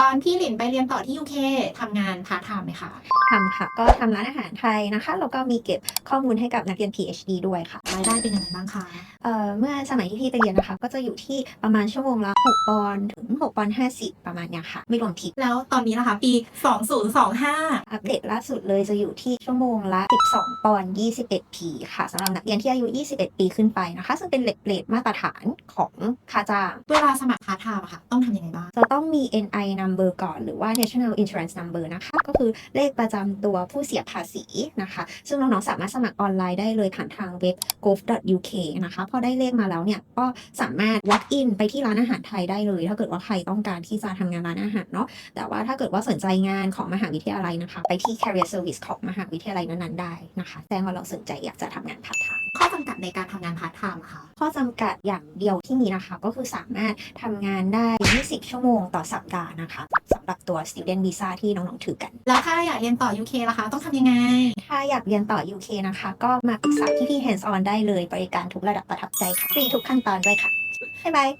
ตอนพี่หลินไปเรียนต่อที่ UK ทำงานพาร์ทไทม์ไหมคะทำค่ะ ก็ทำร้านอาหารไทยนะคะ แล้วก็มีเก็บข้อมูลให้กับนักเรียน PhD ด้วยค่ะ รายได้เป็นยังไงบ้างคะเอ่อเมื่อสมัยที่พี่ไปเรียนนะคะ ก็จะอยู่ที่ประมาณชั่วโมงละ6ปอนด์ถึง6ปอนด์50 ประมาณเนี้ยค่ะ ไม่รวมทิปแล้วตอนนี้นะคะ ปี 2025 อัปเดตล่าสุดเลยจะอยู่ที่ชั่วโมงละ 12 ปอนด์21 p ค่ะสำหรับนักเรียนที่อายุ 21 ปีขึ้นไปนะคะ ซึ่งเป็นเลทเรทมาตรฐานของค่าจ้างเวลาสมัครพาร์ทไทม์อะค่ะ ต้องทำยังไงบ้างจะต้องมี NI number ก่อนหรือว่า National Insurance Number นะคะก็คือเลขประจำตัวผู้เสียภาษีนะคะ ซึ่งน้องๆสามารถสมัครออนไลน์ได้เลยผ่านทางเว็บ gov.uk นะคะพอได้เลขมาแล้วเนี่ยก็สามารถ walk in ไปที่ร้านอาหารไทยได้เลย ถ้าเกิดว่าใครต้องการที่จะทำงานร้านอาหารเนาะแต่ว่าถ้าเกิดว่าสนใจงานของมหาวิทยาลัยนะคะ ไปที่ career service ของมหาวิทยาลัยนั้นๆได้นะคะแจ้งว่าเราสนใจอยากจะทำงานพาร์ทไทม์ ข้อจำกัดในการทำงานพาร์ทไทม์อะค่ะ ข้อจำกัดอย่างเดียวที่มีนะคะก็คือสามารถทำงานได้ 20 ชั่วโมงต่อสัปดาห์นะคะสำหรับตัว student visa ที่น้องๆถือกัน แล้วถ้าอยากเรียนต่อ UK ล่ะคะ ต้องทำยังไง ถ้าอยากเรียนต่อ UK นะคะ ก็มาปรึกษาที่พี่ hands on ได้เลยบริการทุกระดับประทับใจค่ะฟรีทุกขั้นตอนด้วยค่ะบ๊ายบาย